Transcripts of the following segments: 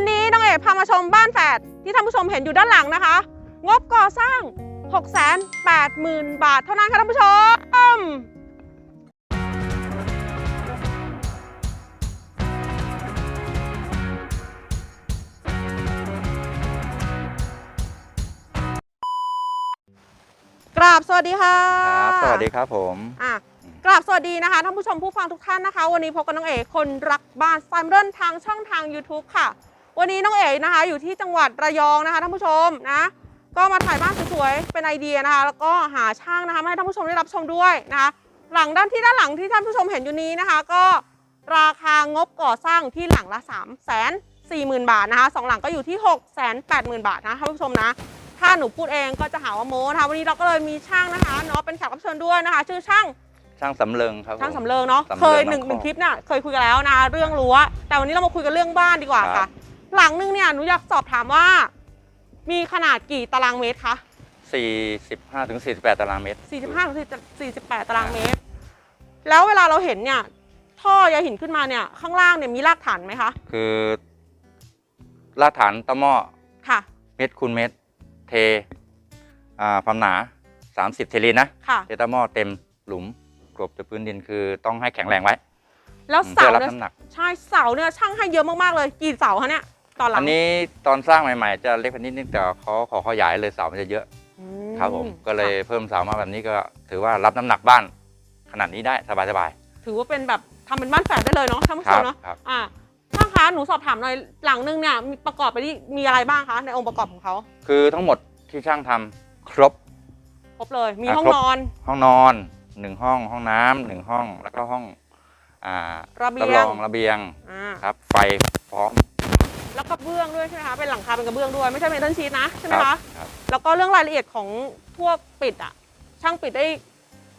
วันนี้น้องเอกพามาชมบ้านแฝดที่ท่านผู้ชมเห็นอยู่ด้านหลังนะคะ งบก่อสร้าง 680,000 บาทเท่านั้นค่ะท่านผู้ชม กราบสวัสดีค่ะครับสวัสดีครับผม อะกราบสวัสดีนะคะท่านผู้ชมผู้ฟังทุกท่านนะคะ วันนี้พบกับน้องเอกคนรักบ้านสไตล์เริ่นทางช่องทาง YouTube ค่ะ วันนี้น้องเอกนะคะ อยู่ที่จังหวัดระยองนะคะท่านผู้ชมนะ ก็มาถ่ายบ้านสวยๆเป็นไอเดียนะคะ แล้วก็หาช่างนะคะมาให้ท่านผู้ชมได้รับชมด้วยนะคะ หลังด้านที่ด้านหลังที่ท่านผู้ชมเห็นอยู่นี้นะคะ ก็ราคางบก่อสร้างที่หลังละ3 4 0 0 0 0 บาทนะคะสองหลังก็อยู่ที่ 6 8 0 0 0 0 บาทนะท่านผู้ชมนะ ถ้าหนูพูดเองก็จะหาว่าโม้นะคะวันนี้เราก็เลยมีช่างนะคะเนาะเป็นแขกรับเชิญด้วยนะคะ ชื่อช่างช่างสำเริงครับผมช่างสำเริงเนาะสำเริงเคยหนึ่งบางข้อหนึ่งคลิปเนี่ยเคยคุยกันแล้วนะเรื่องรั้วแต่วันนี้เรามาคุยกันเรื่องบ้านดีกว่าครัค่ะบ หลังนึงเนี่ยหนูอยากสอบถามว่า มีขนาดกี่ตารางเมตรคะ45ถึง48 ตารางเมตร 45ถึง48 ตารางเมตร แล้วเวลาเราเห็นเนี่ย ท่อยาหินขึ้นมาเนี่ยข้างล่างเนี่ยมีรากฐานไหมคะ คือรากฐานตะหม้อค่ะ เม็ดคูณเม็ดเทอ่าความหนา 30เทลินนะค่ะ เทตะหม้อเต็มหลุมกลบจะพื้นดินคือต้องให้แข็งแรงไว้แล้วอืมเสาเพื่อรับเนี่ยน้ำหนัก ใช่เสาเนี่ยช่างให้เยอะมากๆเลย กี่เสาคะเนี่ย ตอนหลังอันนี้ตอนสร้างใหม่ๆ จะเล็กไปนิดนึงแต่เขาขอขยายเลยเสามันจะเยอะอืครับผมก็เลยค่ะเพิ่มเสามาแบบนี้ก็ถือว่ารับน้ำหนักบ้านขนาดนี้ได้สบายถือว่าเป็นแบบทำเป็นบ้านแฝดได้เลยเนาะท่านผู้ๆคชรัมบเนาะครับ อ่าช่างคะหนูสอบถามหน่อยหลังนึงเนี่ยมีประกอบไปที่มีอะไรบ้างคะในองค์ประกอบของเขาคือทั้งหมดที่ช่างทำครบ ครบเลยมีอะห้องครบ นอน ห้องนอนหนึ่งห้องห้องน้ำหนึ่งห้องแล้วก็ห้องอ่าระเบียงรองระเบียงอ่า ครับ ไฟพร้อม แล้วก็เบื้องด้วยใช่ไหมคะเป็นหลังคาเป็นกระเบื้องด้วยไม่ใช่เมทัลชีทนะใช่ไหมครัคะบครับแล้วก็เรื่องรายละเอียดของพวกปิดอะช่างปิดได้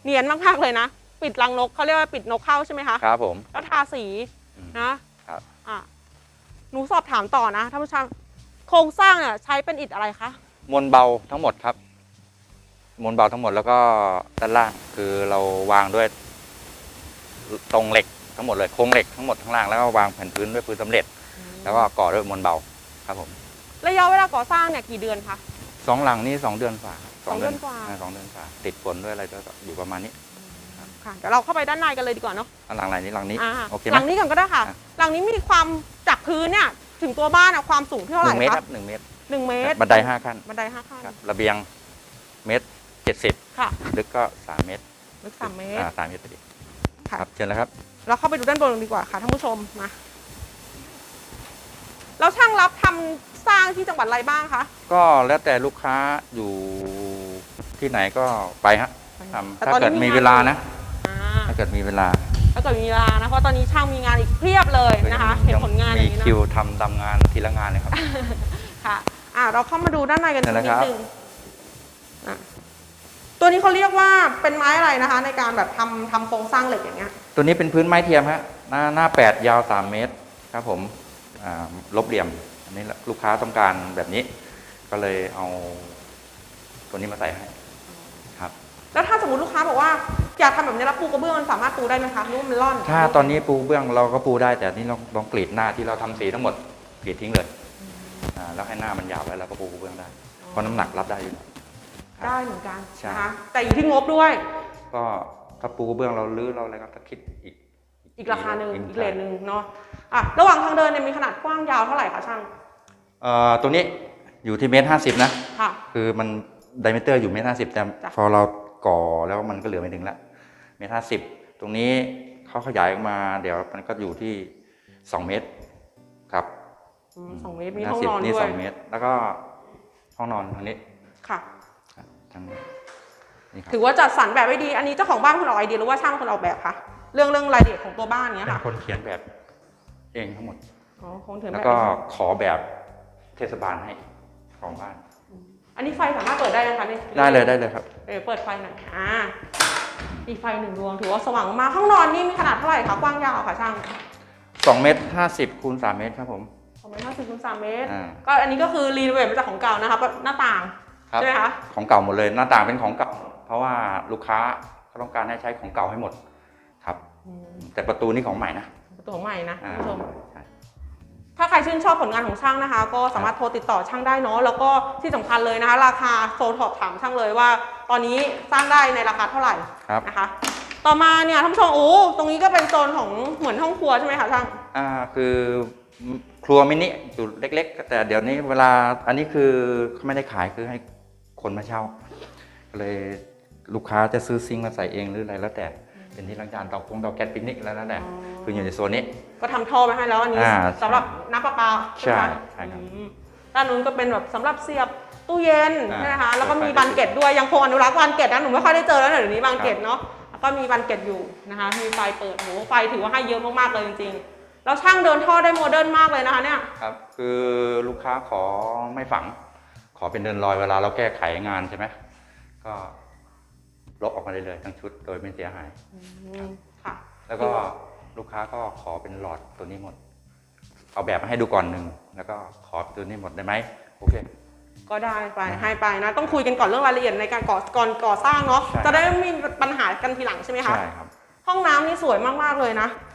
เนียนมากๆเลยนะ ปิดรังนกเขาเรียกว่าปิดนกเข้าใช่ไหมคะครับผมแล้วทาสีอืมนะครับอะหนูสอบถามต่อนะท่านผู้ชมโครงสร้างเนี่ยใช้เป็นอิฐอะไรคะมวลเบาทั้งหมดครับ มวลเบาทั้งหมดแล้วก็ด้านล่างคือเราวางด้วยตรงเหล็กทั้งหมดเลยโครงเหล็กทั้งหมดข้างล่างแล้วก็วางแผ่นพื้นด้วยพื้นสำเร็จ แล้วก็ก่อด้วยมวลเบาครับผม ระยะเวลาก่อสร้างเนี่ยกี่เดือนคะ สองหลังนี้สองเดือนกว่าสองเดือนกว่า สองเดือนกว่า ติดฝนด้วยอะไรด้วยก็อยู่ประมาณนี้ ค่ะเดี๋ยวเราเข้าไปด้านในกันเลยดีกว่าเนาะอันหลังไหนนี้หลังนี้อ่าโอเคหไหม ลังนี้ก่อนก็ได้ค่ะ อะ หลังนี้มีความจากพื้นเนี่ยถึงตัวบ้านอะความสูงที่เท่าหไหร่นึ่งเมตรคคะรับหนึ่งเมตรหนึ่งเมตรบันไดห้าขั้นบันไดห้าขั้นครับระเบียงเมตรเจ็ดสิบค่ะลึกก็สามเมตรลึกสามเมตร อ่าสามเมตรพอดีค่ะ ครับเชิญแล้วครับ เราเข้าไปดูด้านบนดีกว่าค่ะท่านผู้ชมมา แล้วช่างรับทำสร้างที่จังหวัดอะไรบ้างคะก็แล้วแต่ลูกค้าอยู่ที่ไหนก็ไปฮะทำแต่ถ้าตอนนี้เกิดมีเวลานะ อ่าถ้าเกิดมีเวลาถ้าเกิดมีเวลานะเพราะตอนนี้ช่างมีงานอีกเพียบเลยนะคะเห็นผลงานอมีย่างนี้คิวนะทำตามงานทีละงานเลยครับ ค่ะ อ่าเราเข้ามาดูด้านในกันสักเชิญนิเลยครับดนึงอะตัวนี้เขาเรียกว่าเป็นไม้อะไรนะคะ ในการแบบทำทำโครงสร้างเหล็กอย่างเงี้ยตัวนี้เป็นพื้นไม้เทียมฮะหน้าหน้าแปดยาวสามเมตรครับผมอ่า ลบเหลี่ยม อันนี้ลูกค้าต้องการแบบนี้ ก็เลยเอาตัวนี้มาใส่ให้ครับ แล้วถ้าสมมติลูกค้าบอกว่าอยากทำแบบนี้แล้วปูกระเบื้องมันสามารถปูได้ไหมคะหรือว่ามันร่อน ถ้าตอนนี้ปูเบื้องเราก็ปูได้แต่นี่เราลองกรีดหน้าที่เราทำสีทั้งหมดกรีดทิ้งเลยอ่าแล้วให้หน้ามันยาวไว้แล้วก็ปูกระเบื้องได้เพราะน้ำหนักรับได้อยู่แล้วได้เหมือนกันใช่ นะคะแต่อยู่ที่งบด้วย ก็ถ้าปูกระเบื้องเราลื้อเราอะไรก็ต้องคิดอีก อีกราคาหนึ่งอีกอีกเลนหนึ่งเนาะอะระหว่างทางเดินเนี่ยมีขนาดกว้างยาวเท่าไหร่คะช่างเอ่อตัวนี้อยู่ที่เมตรห้าสิบนะค่ะคือมันไดเมเตอร์อยู่เมตรห้าสิบแต่จ้ะพอเราก่อแล้วมันก็เหลือไม่ถึงละเมตรห้าสิบตรงนี้เขาขยายออกมา เดี๋ยวมันก็อยู่ที่สองเมตรครับอืมสองเมตรมีห้อง50นอนนี่ด้วสยองเมตร แล้วก็ห้องนอนทางนี้ค่ะครับทางนี้นี่ครับถือว่าจัดสรรแบบไว้ดี อันนี้เจ้าของบ้านคนออกไอเดียหรือว่าช่างคนออกแบบคะ เรื่องเรื่องรายละเอียดของตัวบ้านเนี้ยเป็นค่ะคนเขียนแบบเองทั้งหมด อ๋อคงถือแล้วแบบก็ขอแบบเทศบาลให้ของบ้าน อันนี้ไฟสามารถเปิดได้ไหมคะนี่ได้เลยได้เลยครับ เออเปิดไฟหน่อยอ่ามีไฟหนึ่งดวงถือว่าสว่างมากห้องนอนนี่มีขนาดเท่าไหร่คะกว้างยาวค่ะช่างสองเมตรห้าสิบคูณสามเมตรครับผม สองเมตรห้าสิบคูณสามเมตร อ่า ก็อันนี้ก็คือรีโนเวทมาจากของเก่านะคะแบบหน้าต่างครับ ใช่ไหมคะของเก่าหมดเลย หน้าต่างเป็นของเก่า เพราะว่าลูกค้าเขาต้องการให้ใช้ของเก่าให้หมดครับอืม แต่ประตูนี่ของใหม่นะประตูของใหม่นะอ่าคุณผู้ชมใช่ถ้าใครชื่นชอบผลงานของช่างนะคะ ก็สามารถโทรติดต่อช่างได้เนาะแล้วก็ที่สำคัญเลยนะคะ ราคาโทรสอบถามช่างเลยว่า ตอนนี้สร้างได้ในราคาเท่าไหร่ครับนะคะ ต่อมาเนี่ยท่านผู้ชมโอ้ตรงนี้ก็เป็นโซนของเหมือนห้องครัวใช่ไหมคะช่างอ่าคือครัวมินิอยู่เล็ก ๆ แต่เดี๋ยวนี้เวลาอันนี้คือเขาไม่ได้ขายคือให้คนมาเช่าก็เลยลูกค้าจะซื้อซิงค์มาใส่เองหรืออะไรแล้วแต่ เป็นที่ล้างจานเตาคงเตาแก๊สปิกนิกแล้วแล้วแต่อ๋อคืออยู่ในโซนนี้ ก็ทำท่อไปให้แล้วอันนี้อ่าสำหรับน้ำประปาใช่ไหมใช่ครับอืมด้านนู้นก็เป็นแบบสำหรับเสียบตู้เย็นอ่าใช่ไหมคะแล้วก็มีเปิดไฟบานเกตด้วยยังคงอนุรักษ์บานเกตนะหนูไม่ค่อยได้เจอแล้วเดี๋ยวนี้บานเกตเนาะแล้วก็มีบานเกตอยู่นะคะมีไฟเปิดโหไฟถือว่าให้เยอะมากๆเลยจริงๆแล้วช่างเดินท่อได้โมเดิร์นมากเลยนะคะเนี่ยครับคือลูกค้าขอไม่ฝัง ขอเป็นเดินลอยเวลาเราแก้ไขงานใช่ไหมก็ ลบออกมาได้เลยทั้งชุดโดยไม่เสียหายอืมค่ะ แล้วก็ลูกค้าก็ขอเป็นหลอดตัวนี้หมด เอาแบบมาให้ดูก่อนหนึ่งแล้วก็ขอตัวนี้หมดได้ไหมโอเคก็ได้ไปให้ไปนะ ต้องคุยกันก่อนเรื่องรายละเอียดในการก่อก่อนก่อสร้างเนาะใช่จะได้ไม่มีปัญหากันทีหลังใช่ไหมคะใช่ครับห้องน้ำนี่สวยมากๆเลยนะอืมครับ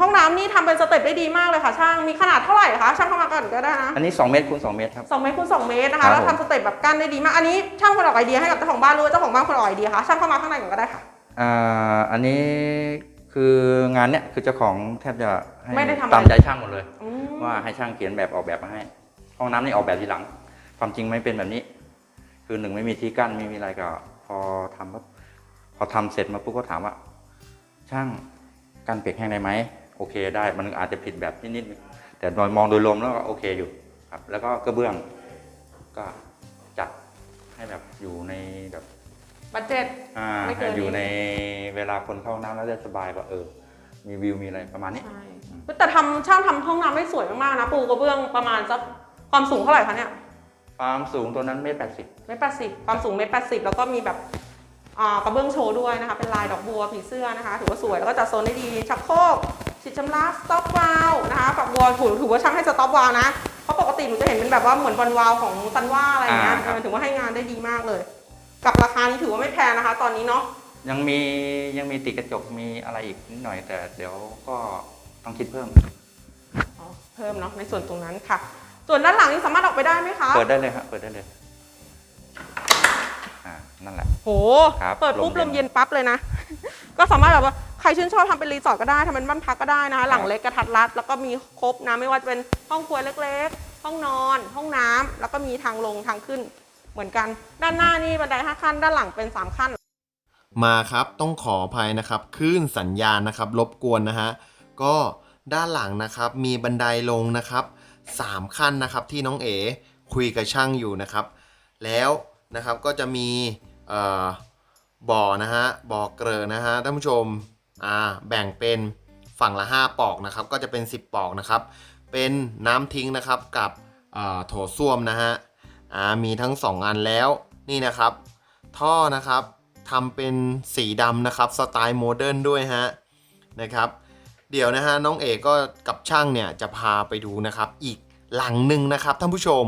ห้องน้ำนี่ทำเป็นสเต็ปได้ดีมากเลยค่ะช่างมีขนาดเท่าไหร่คะช่างเข้ามาก่อนก็ได้นะอันนี้ 2 เมตรคูณ2เมตรครับ สองเมตรคูณสองเมตรนะครัคะบแล้วผม ทำสเต็ปแบบกั้นได้ดีมากอันนี้ช่างคนออกไอเดียให้กับเจ้าของบ้านหรือว่าเจ้าของบ้านคนออกไอเดียคะช่างเข้ามาข้างในก่อนก็ได้ค่ะ อ่าอันนี้คืองานเนี้ยคือเจ้าของแทบจะให้ไม่ได้ทำอะไร ตามใจช่างหมดเลย อืมว่าให้ช่างเขียนแบบออกแบบมาให้ ห้องน้ำนี่ออกแบบทีหลัง ความจริงไม่เป็นแบบนี้ คือหนึ่งไม่มีที่กั้นไม่มีอะไรก็ พอทำปุ๊บพอทำเสร็จมาปุ๊บก็ถามว่า ช่าง กั้นเปียกแห้งได้ไหมโอเคได้มันอาจจะผิดแบบนิดๆแต่โดยมองโดยรวมแล้วก็โอเคอยู่ครับ แล้วก็กระเบื้องก็จัดให้แบบอยู่ในแบบบัตเจ็ตอ่าไม่เกินให้อยู่นี้ในเวลาคนเข้าห้องน้ำแล้วจะสบายว่าเออ มีวิวมีอะไรประมาณนี้ใช่แต่ทำช่างทำห้องน้ำได้สวยมากๆนะปูกระเบื้องประมาณสักความสูงเท่าไหร่คะเนี่ยความสูงตัวนั้นเมตรแปดสิบเมตรแปดสิบความสูงเมตรแปดสิบแล้วก็มีแบบอ่า กระเบื้องโชว์ด้วยนะคะเป็นลายดอกบัวผีเสื้อนะคะถือว่าสวยแล้วก็จัดโซนได้ดีชักโครกฉีดชำระสต็อปวาลนะคะฝักบัวถือถือว่าช่างให้สต็อปวาลนะเพราะปกติหนูจะเห็นเป็นแบบว่าเหมือนบอลวาลของซันว่าอะไรอย่างเงี้ยอ่าครับเออถือว่าให้งานได้ดีมากเลย กับราคานี้ถือว่าไม่แพงนะคะ ตอนนี้เนาะยังมียังมีติดกระจกมีอะไรอีกนิดหน่อยแต่เดี๋ยวก็ต้องคิดเพิ่ม อ๋อเพิ่มเนาะในส่วนตรงนั้นค่ะ ส่วนด้านหลังนี้สามารถออกไปได้ไหมคะ เปิดได้เลยครับเปิดได้เลย อ่านั่นแหละ โห ครับเปิดปุ๊บลลมมเย็เย็นนปั๊บเลยนะ ก็สามารถแบบว่าใครชื่นชอบทำเป็นรีสอร์ทก็ได้ทำเป็นบ้านพักก็ได้นะคะหลังเล็กกระทัดรัด แล้วก็มีครบนะไม่ว่าจะเป็นห้องครัวเล็กๆ ห้องนอน ห้องน้ำแล้วก็มีทางลงทางขึ้น เหมือนกัน ด้านหน้านี่บันไดห้าขั้น ด้านหลังเป็นสามขั้น มาครับต้องขออภัยนะครับคลื่นสัญญาณนะครับรบกวนนะฮะก็ด้านหลังนะครับมีบันไดลงนะครับ 3 ขั้นนะครับที่น้องเอ๋คุยกับช่างอยู่นะครับ แล้ว นะครับก็จะมีบ่อนะฮะบ่อเกลอนะฮะท่านผู้ชมอ่าแบ่งเป็นฝั่งละ 5 ปอกนะครับก็จะเป็น 10 ปอกนะครับ เป็นน้ำทิ้งนะครับกับเอ่อโถส้วมนะฮะอ่ามีทั้ง 2 อันแล้วนี่นะครับ ท่อนะครับทำเป็นสีดำนะครับสไตล์โมเดิร์นด้วยฮะนะครับ เดี๋ยวนะฮะน้องเอกก็กับช่างเนี่ยจะพาไปดูนะครับ อีกหลังหนึ่งนะครับท่านผู้ชม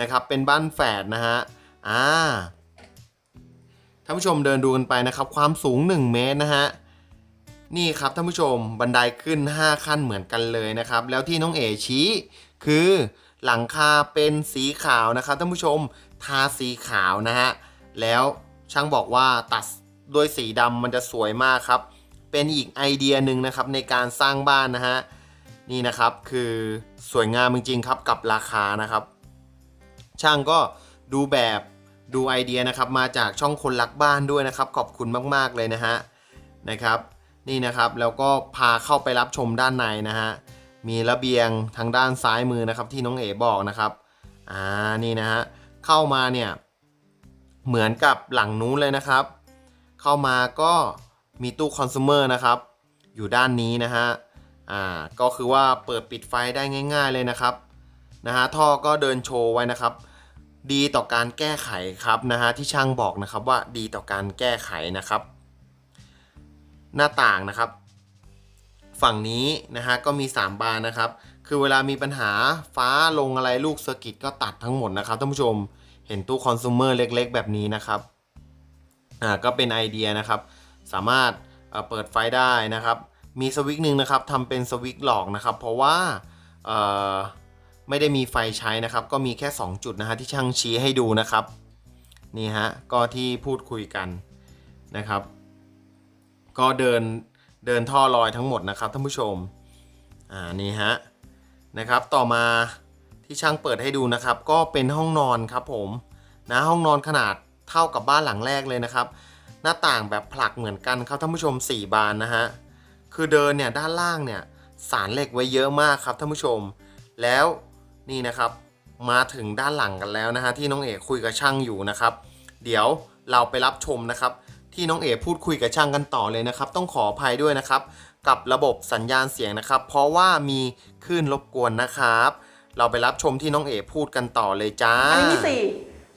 นะครับเป็นบ้านแฝดนะฮะ อ่าท่านผู้ชมเดินดูกันไปนะครับ ความสูง 1 เมตรนะฮะนี่ครับท่านผู้ชมบันไดขึ้น 5 ขั้นเหมือนกันเลยนะครับ แล้วที่น้องเอชี้คือหลังคาเป็นสีขาวนะครับท่านผู้ชมทาสีขาวนะฮะแล้วช่างบอกว่าตัดด้วยสีดำมันจะสวยมากครับ เป็นอีกไอเดียหนึ่งนะครับในการสร้างบ้านนะฮะนี่นะครับคือสวยงามจริงๆครับกับราคานะครับ ช่างก็ดูแบบ ดูไอเดียนะครับมาจากช่องคนรักบ้านด้วยนะครับ ขอบคุณมากๆเลยนะฮะนะครับ นี่นะครับแล้วก็พาเข้าไปรับชมด้านในนะฮะมีระเบียงทางด้านซ้ายมือนะครับที่น้องเอ๋บอกนะครับอ่านี่นะฮะเข้ามาเนี่ยเหมือนกับหลังนู้นเลยนะครับ เข้ามาก็มีตู้คอน sumer นะครับ อยู่ด้านนี้นะฮะอ่าก็คือว่าเปิดปิดไฟได้ง่าย ๆเลยนะครับนะฮะท่อก็เดินโชว์ไว้นะครับ ดีต่อการแก้ไขครับนะฮะที่ช่างบอกนะครับว่าดีต่อการแก้ไขนะครับ หน้าต่างนะครับ ฝั่งนี้นะฮะก็มี 3 บานนะครับ คือเวลามีปัญหาฟ้าลงอะไรลูกเซอร์กิตก็ตัดทั้งหมดนะครับท่านผู้ชมเห็นตู้คอน sumer เล็กๆ แบบนี้นะครับอ่าก็เป็นไอเดียนะครับ สามารถเอ่อเปิดไฟได้นะครับ มีสวิตช์หนึ่งนะครับทำเป็นสวิตช์หลอกนะครับ เพราะว่าเอ่อ ไม่ได้มีไฟใช้นะครับ ก็มีแค่ 2 จุดนะฮะที่ช่างชี้ให้ดูนะครับ นี่ฮะก็ที่พูดคุยกันนะครับ ก็เดินเดินท่อลอยทั้งหมดนะครับท่านผู้ชมอ่านี่ฮะนะครับต่อมาที่ช่างเปิดให้ดูนะครับ ก็เป็นห้องนอนครับผมนะห้องนอนขนาดเท่ากับบ้านหลังแรกเลยนะครับ หน้าต่างแบบผลักเหมือนกันครับท่านผู้ชม 4 บานนะฮะคือเดินเนี่ยด้านล่างเนี่ยสารเหล็กไว้เยอะมากครับท่านผู้ชม แล้ว นี่นะครับ มาถึงด้านหลังกันแล้วนะฮะที่น้องเอกคุยกับช่างอยู่นะครับ เดี๋ยวเราไปรับชมนะครับ ที่น้องเอกพูดคุยกับช่างกันต่อเลยนะครับ ต้องขออภัยด้วยนะครับ กับระบบสัญญาณเสียงนะครับ เพราะว่ามีคลื่นรบกวนนะครับ เราไปรับชมที่น้องเอกพูดกันต่อเลยจ้าอันนี้มีสี่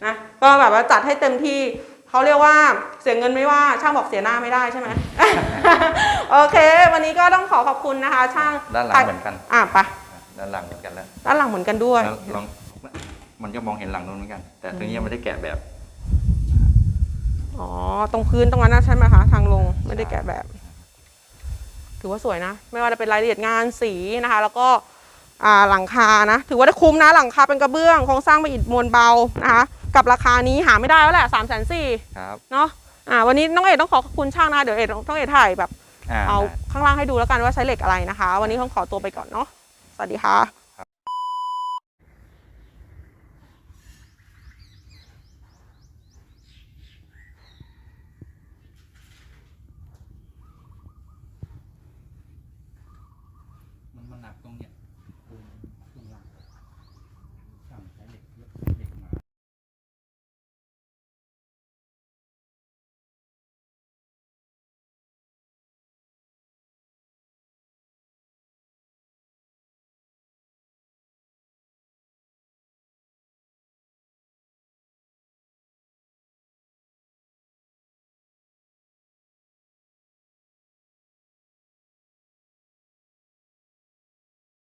นะก็แบบว่าจัดให้เต็มที่เขาเรียกว่าเสียเงินไม่ว่าช่างบอกเสียหน้าไม่ได้ใช่ไหม โอเค วันนี้ก็ต้องขอขอบคุณนะคะ ช่างด้านหลังเหมือนกัน อะไป ด้านหลังเหมือนกันแล้วด้านหลังเหมือนกันด้วย แล้วลองมันก็มองเห็นหลังนู้นเหมือนกัน แต่ตรงนี้ยังไม่ได้แกะแบบ อ๋อ ตรงพื้นตรงนั้นนะใช่ไหมคะทางลงไม่ได้แกะแบบ ถือว่าสวยนะ ไม่ว่าจะเป็นรายละเอียดงานสีนะคะ แล้วก็อ่าหลังคานะ ถือว่าได้คุ้มนะ หลังคาเป็นกระเบื้องโครงสร้างเป็นอิฐมวลเบานะคะกับราคานี้หาไม่ได้แล้วแหละสามแสนสี่ครับ เนาะอ่า วันนี้น้องเอกต้องขอขอบคุณช่างนะเดี๋ยวเอกต้องเอกถ่ายแบบ อ่าเอาได้ข้างล่างให้ดูแล้วกันว่าใช้เหล็กอะไรนะคะ วันนี้ต้องขอตัวไปก่อนเนาะ สวัสดีค่ะ